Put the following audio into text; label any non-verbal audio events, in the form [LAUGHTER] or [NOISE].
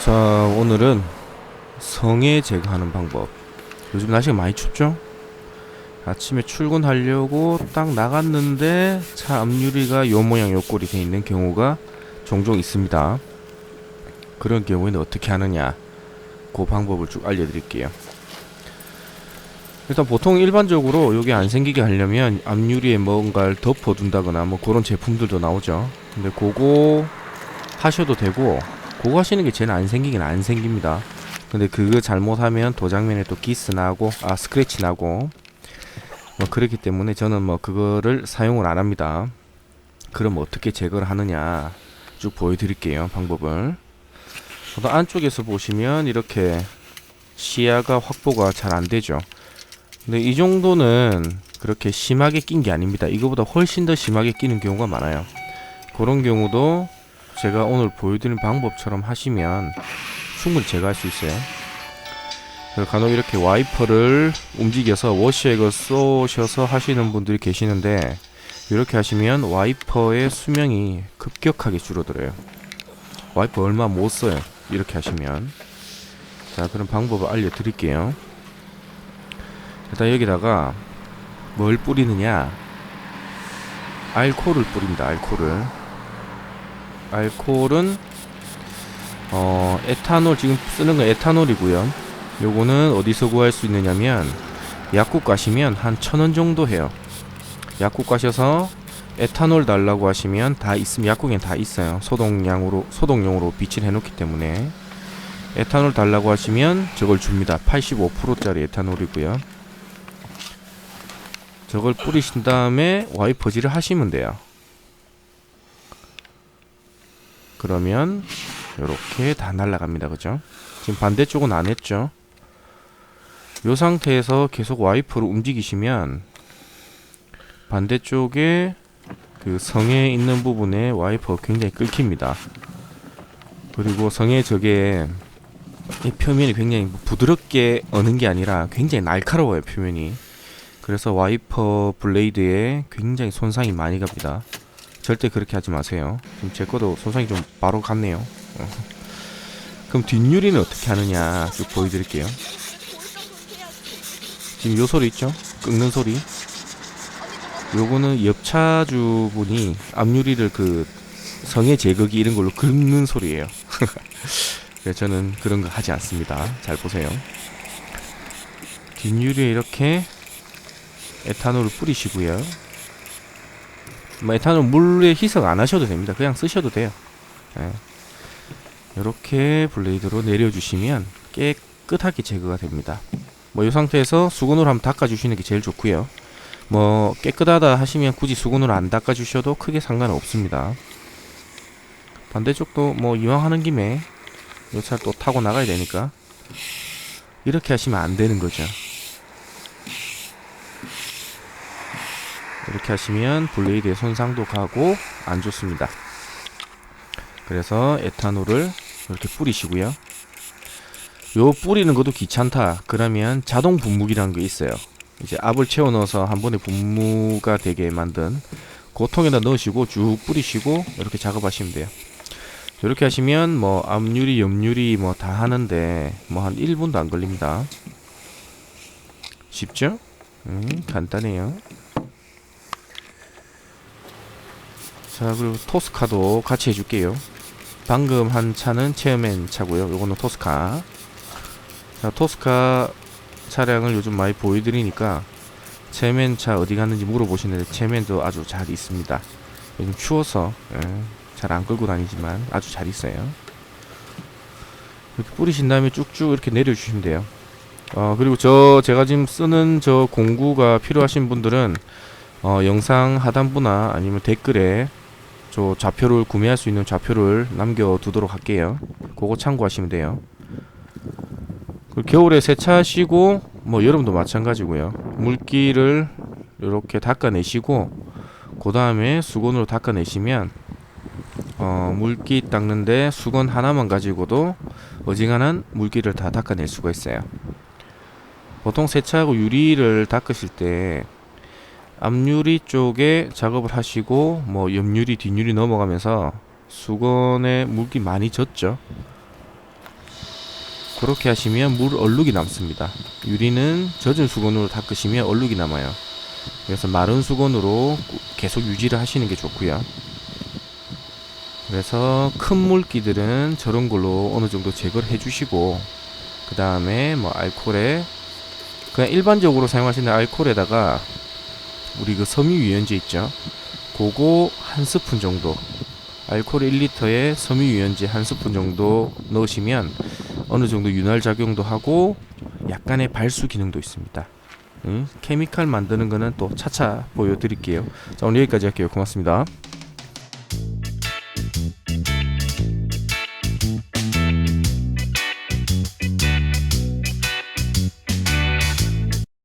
자 오늘은 성에 제거하는 방법. 요즘 날씨가 많이 춥죠? 아침에 출근하려고 딱 나갔는데 차 앞유리가 요 모양 요 꼴이 돼 있는 경우가 종종 있습니다. 그런 경우에는 어떻게 하느냐? 그 방법을 쭉 알려드릴게요. 일단 보통 일반적으로 여기 안 생기게 하려면 앞유리에 뭔가를 덮어둔다거나 뭐 그런 제품들도 나오죠. 근데 그거 하셔도 되고 그거 하시는 게 제일 안 생기긴 안 생깁니다. 근데 그거 잘못하면 도장면에 또 기스 나고 아 스크래치 나고 뭐 그렇기 때문에 저는 뭐 그거를 사용을 안 합니다. 그럼 어떻게 제거를 하느냐 쭉 보여드릴게요 방법을. 우선 안쪽에서 보시면 이렇게 시야가 확보가 잘 안 되죠. 근데 이 정도는 그렇게 심하게 낀 게 아닙니다. 이거보다 훨씬 더 심하게 끼는 경우가 많아요. 그런 경우도 제가 오늘 보여드린 방법처럼 하시면 충분히 제거할 수 있어요. 간혹 이렇게 와이퍼를 움직여서 워시액을 쏘셔서 하시는 분들이 계시는데 이렇게 하시면 와이퍼의 수명이 급격하게 줄어들어요. 와이퍼 얼마 못 써요. 이렇게 하시면 자 그럼 방법을 알려드릴게요. 일단 여기다가 뭘 뿌리느냐 알코올을 뿌립니다. 알코올을 알코올은 어 에탄올 지금 쓰는 건 에탄올이고요. 요거는 어디서 구할 수 있느냐면 약국 가시면 한 천 원 정도 해요. 약국 가셔서 에탄올 달라고 하시면 다 있으면 약국엔 다 있어요. 소독량으로 소독용으로 비치를 해놓기 때문에 에탄올 달라고 하시면 저걸 줍니다. 85%짜리 에탄올이고요. 저걸 뿌리신 다음에 와이퍼질을 하시면 돼요. 그러면 이렇게 다 날아갑니다. 그죠? 지금 반대쪽은 안 했죠? 이 상태에서 계속 와이퍼를 움직이시면 반대쪽에 그 성에 있는 부분에 와이퍼가 굉장히 끓깁니다. 그리고 성의 저게 이 표면이 굉장히 부드럽게 어는 게 아니라 굉장히 날카로워요 표면이. 그래서 와이퍼 블레이드에 굉장히 손상이 많이 갑니다. 절대 그렇게 하지 마세요. 지금 제 거도 손상이 좀 바로 갔네요. 어. 그럼 뒷유리는 어떻게 하느냐 쭉 보여드릴게요. 지금 요 소리 있죠? 끄는 소리. 요거는 옆차주분이 앞유리를 그 성의 제거기 이런 걸로 긁는 소리예요. [LAUGHS] 그래서 저는 그런 거 하지 않습니다. 잘 보세요. 뒷유리에 이렇게 에탄올을 뿌리시고요. 뭐 에탄올 물에 희석 안 하셔도 됩니다. 그냥 쓰셔도 돼요. 예. 이렇게 블레이드로 내려주시면 깨끗하게 제거가 됩니다. 뭐 이 상태에서 수건으로 한번 닦아주시는 게 제일 좋고요. 뭐 깨끗하다 하시면 굳이 수건으로 안 닦아주셔도 크게 상관 없습니다. 반대쪽도 뭐 이왕 하는 김에 이차또 타고 나가야 되니까 이렇게 하시면 안 되는 거죠. 이렇게 하시면 블레이드의 손상도 가고 안 좋습니다. 그래서 에탄올을 이렇게 뿌리시고요. 요 뿌리는 것도 귀찮다. 그러면 자동 분무기라는 게 있어요. 이제 압을 채워 넣어서 한 번에 분무가 되게 만든 고통에다 넣으시고 쭉 뿌리시고 이렇게 작업하시면 돼요. 이렇게 하시면 뭐 앞유리, 옆유리 뭐 다 하는데 뭐 한 1분도 안 걸립니다. 쉽죠? 음, 간단해요. 자 그리고 토스카도 같이 해줄게요. 방금 한 차는 체어맨 차고요. 요거는 토스카. 자 토스카 차량을 요즘 많이 보여드리니까 체맨 차 어디 갔는지 물어보시는데 체맨도 아주 잘 있습니다. 요즘 추워서 예, 잘안 끌고 다니지만 아주 잘 있어요. 이렇게 뿌리신 다음에 쭉쭉 이렇게 내려주시면 돼요. 어 그리고 저 제가 지금 쓰는 저 공구가 필요하신 분들은 어 영상 하단부나 아니면 댓글에 저 좌표를 구매할 수 있는 좌표를 남겨두도록 할게요. 그거 참고하시면 돼요. 그 겨울에 세차하시고 뭐 여름도 마찬가지고요. 물기를 이렇게 닦아내시고 그 다음에 수건으로 닦아내시면 어, 물기 닦는데 수건 하나만 가지고도 어지간한 물기를 다 닦아낼 수가 있어요. 보통 세차하고 유리를 닦으실 때 앞유리 쪽에 작업을 하시고 뭐 옆유리 뒷유리 넘어가면서 수건에 물기 많이 졌죠 그렇게 하시면 물 얼룩이 남습니다. 유리는 젖은 수건으로 닦으시면 얼룩이 남아요. 그래서 마른 수건으로 꾸- 계속 유지를 하시는 게 좋고요. 그래서 큰 물기들은 저런 걸로 어느 정도 제거를 해주시고 그 다음에 뭐 알코올에 그냥 일반적으로 사용하시는 알코올에다가 우리 그 섬유유연제 있죠. 그거 한 스푼 정도 알코올 1리터에 섬유유연제 한 스푼 정도 넣으시면 어느 정도 윤활 작용도 하고 약간의 발수 기능도 있습니다. 응? 케미칼 만드는 거는 또 차차 보여드릴게요. 자 오늘 여기까지 할게요. 고맙습니다.